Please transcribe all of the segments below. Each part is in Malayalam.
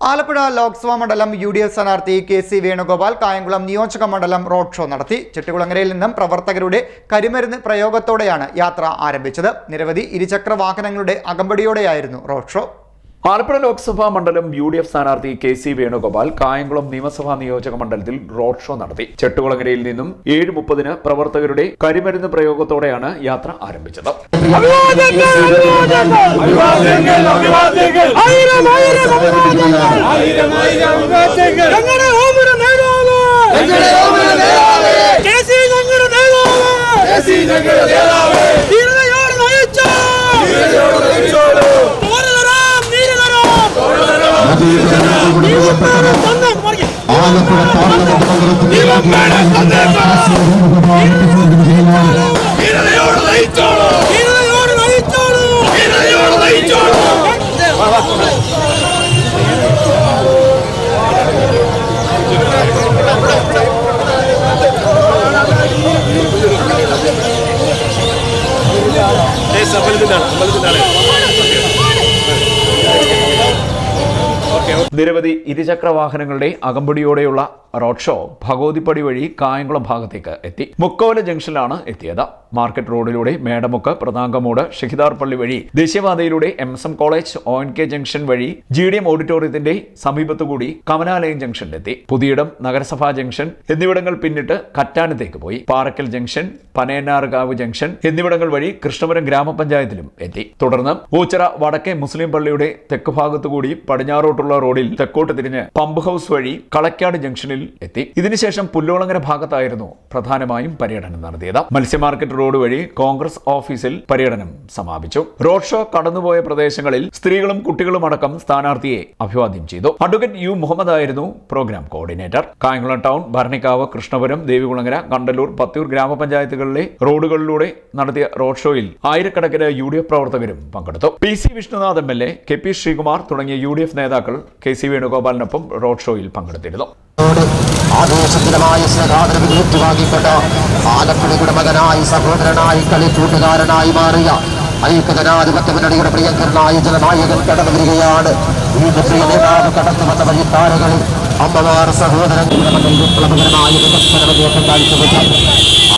ആലപ്പുഴ ലോക്സഭാ മണ്ഡലം യു ഡി എഫ് സ്ഥാനാർത്ഥി കെ സി വേണുഗോപാൽ കായംകുളം നിയോജക മണ്ഡലം റോഡ് ഷോ നടത്തി. ചെട്ടികുളങ്ങരയിൽ നിന്നും പ്രവർത്തകരുടെ കരിമരുന്ന് പ്രയോഗത്തോടെയാണ് യാത്ര ആരംഭിച്ചത്. നിരവധി ഇരുചക്ര വാഹനങ്ങളുടെ അകമ്പടിയോടെയായിരുന്നു റോഡ് ഷോ. ആലപ്പുഴ ലോക്സഭാ മണ്ഡലം യു ഡി എഫ് സ്ഥാനാർത്ഥി കെ സി വേണുഗോപാൽ കായംകുളം നിയമസഭാ നിയോജക മണ്ഡലത്തിൽ റോഡ് ഷോ നടത്തി ചെട്ടുകുളങ്ങരയിൽ നിന്നും ഏഴ് മുപ്പതിന് പ്രവർത്തകരുടെ കരിമരുന്ന് പ്രയോഗത്തോടെയാണ് യാത്ര ആരംഭിച്ചത് നിരവധി ഇരുചക്ര വാഹനങ്ങളുടെ അകമ്പടിയോടെയുള്ള റോഡ് ഷോ ഭഗവതിപ്പടി വഴി കായംകുളം ഭാഗത്തേക്ക് എത്തി. മുക്കോല ജംഗ്ഷനിലാണ് എത്തിയത്. മാർക്കറ്റ് റോഡിലൂടെ മേടമുക്ക് പ്രതാങ്കമൂട് ഷഹിദാർ പള്ളി വഴി ദേശീയപാതയിലൂടെ M S M college O N K junction വഴി ജി ഡി എം ഓഡിറ്റോറിയത്തിന്റെ സമീപത്തുകൂടി കമലാലയം ജംഗ്ഷനിലെത്തി പുതിയിടം നഗരസഭാ ജംഗ്ഷൻ എന്നിവിടങ്ങൾ പിന്നിട്ട് കറ്റാനത്തേക്ക് പോയി. പാറക്കൽ ജംഗ്ഷൻ പനയന്നാർകാവ് ജംഗ്ഷൻ എന്നിവിടങ്ങൾ വഴി കൃഷ്ണപുരം ഗ്രാമപഞ്ചായത്തിലും എത്തി. തുടർന്ന് ഊച്ചറ വടക്കേ മുസ്ലിം പള്ളിയുടെ തെക്ക് ഭാഗത്തുകൂടി പടിഞ്ഞാറോട്ടുള്ള റോഡിൽ തെക്കോട്ട് തിരിഞ്ഞ് പമ്പ് ഹൗസ് വഴി കളക്കാട് ജംഗ്ഷനിൽ എത്തി. ഇതിനുശേഷം പുല്ലോളങ്ങര ഭാഗത്തായിരുന്നു പ്രധാനമായും പര്യടനം നടത്തിയത്. മത്സ്യ മാർക്കറ്റ് റോഡ് വഴി കോൺഗ്രസ് ഓഫീസിൽ പര്യടനം സമാപിച്ചു. റോഡ് ഷോ കടന്നുപോയ പ്രദേശങ്ങളിൽ സ്ത്രീകളും കുട്ടികളും അടക്കം സ്ഥാനാർത്ഥിയെ അഭിവാദ്യം ചെയ്തു. അഡ്വക്കേറ്റ് യു മുഹമ്മദ് ആയിരുന്നു programme coordinator. Kayamkulam town Bharanikkavu Krishnapuram Devikulangara Kandalloor Pathoor ഗ്രാമപഞ്ചായത്തുകളിലെ റോഡുകളിലൂടെ നടത്തിയ റോഡ് ഷോയിൽ ആയിരക്കണക്കിന് യു ഡി എഫ് പ്രവർത്തകരും പങ്കെടുത്തു. P C Vishnunath M L A K P Sreekumar തുടങ്ങിയ യു ഡി എഫ് നേതാക്കൾ കെ സി വേണുഗോപാലിനൊപ്പം റോഡ് ഷോയിൽ പങ്കെടുത്തിരുന്നു. ആവേശകരമായ സ്നേഹാദരവ് ഏറ്റുവാങ്ങിക്കൊണ്ട് ആലപ്പുഴയുടെ മകനായി സഹോദരനായി കളിക്കൂട്ടുകാരനായി മാറിയ ഐക്യജനാധിപത്യ മുന്നണിയുടെ പ്രിയങ്കരനായ ജനനായകൻ കടന്നു വരികയാണ് ഈ പ്രിയ നേതാവ് കടന്നു വന്ന വഴിത്താരകളിൽ അമ്മമാർ സഹോദരൻ വിപ്ലവകരമായ വികസന മുന്നേറ്റം കാഴ്ചവെച്ചു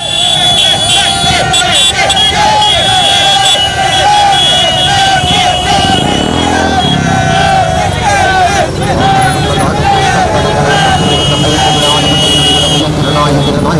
നായകൻ കടന്നു വരികയാണ് കോശിയുടെ പ്രധാനതാൻ വാഹനത്തിന് തൊട്ടുപിന്നിലായി കടന്നു വരികയാണ് സഹോദരങ്ങളായ സഹോദരായ സി ഡി നെറ്റ്